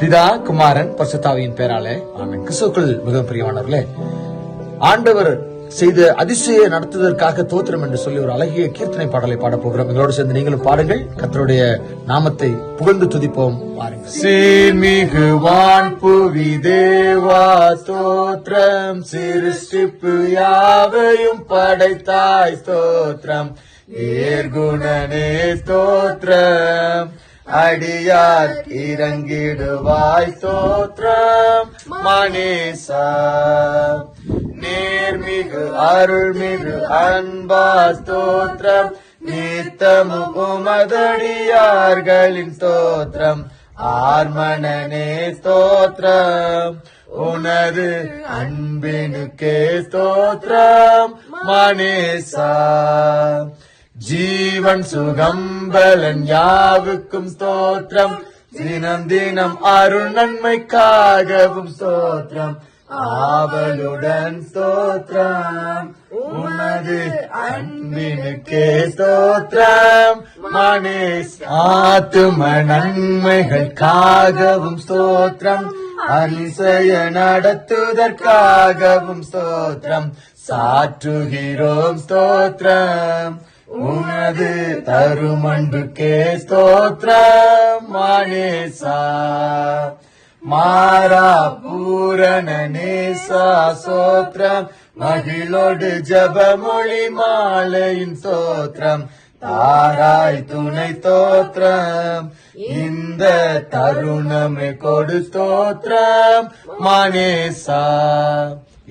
பிதா குமாரன் பரிசுத்தாவியின் பேராலே ஆமீன். கிறிஸ்துக்குள் மிக பிரியமானவர்களே ஆண்டவர் செய்த அதிசய நடத்துவதற்காக தோத்திரம் என்று சொல்லி ஒரு அழகிய கீர்த்தனை பாடலை பாடப்போகிறோம் இதோடு சேர்ந்து நீங்களும் பாடுங்கள். கத்தருடைய நாமத்தை புகழ்ந்து துதிப்போம். பாருங்கள் சீர்மிகு வான் புவி தேவா ஸ்தோத்திரம். சிருஷ்டிப்பு யாவையும் படைத்தாய் ஸ்தோத்திரம். ஏர்குணனே ஸ்தோத்திரம். அடியார் இறங்கிடுவாய் ஸ்தோத்திரம். மணேசா நேர்மிகு அருள்மிகு அன்பா ஸ்தோத்திரம். நீத்தமு உமதடியார்களின் ஸ்தோத்திரம். ஆர்மணனே ஸ்தோத்திரம். உனது அன்பினுக்கே ஸ்தோத்திரம். மணேசா ஜீவன் சுகம் பலன் யாவுக்கும் ஸ்தோத்திரம். தினம் தினம் அருள் நன்மைக்காகவும் ஸ்தோத்திரம். ஆவலுடன் ஸ்தோத்திரம். உனது அன்பினுக்கே ஸ்தோத்திரம். மனேஸ் ஆத்தும நன்மைகளுக்காகவும் ஸ்தோத்திரம். அதிசய நடத்துவதற்காகவும் ஸ்தோத்திரம். சாற்றுகிறோம் ஸ்தோத்திரம். உனது தருமண்டுக்கே ஸ்தோத்திரம் மானேசா மாறா பூரண நேசா சோத்திரம் மகிழோடு ஜபமொழி மாலையின் சோத்ரம் தாராய் துணை தோத்திரம் இந்த தருணமே கொடு ஸ்தோத்திரம் மானேசா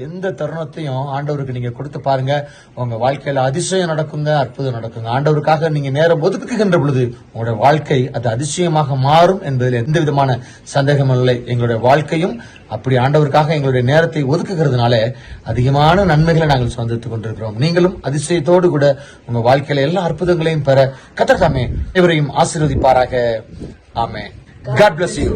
எந்த தருணத்தையும் ஆண்டவருக்கு நீங்க கொடுத்து பாருங்க. உங்க வாழ்க்கையில அதிசயம் நடக்குங்க அற்புதம் நடக்குங்க. ஆண்டவருக்காக நீங்க நேரம் ஒதுக்குகின்ற பொழுது உங்களுடைய வாழ்க்கை அது அதிசயமாக மாறும் என்பதில் எந்த விதமான சந்தேகம் இல்லை. எங்களுடைய வாழ்க்கையும் அப்படி ஆண்டவருக்காக எங்களுடைய நேரத்தை ஒதுக்குகிறதுனால அதிகமான நன்மைகளை நாங்கள் சந்தித்துக் கொண்டிருக்கிறோம். நீங்களும் அதிசயத்தோடு கூட உங்க வாழ்க்கையில எல்லா அற்புதங்களையும் பெற கத்தர்தாமே இவரையும் ஆசீர்வதிப்பாராக. ஆமே காட் பிளஸ் யூ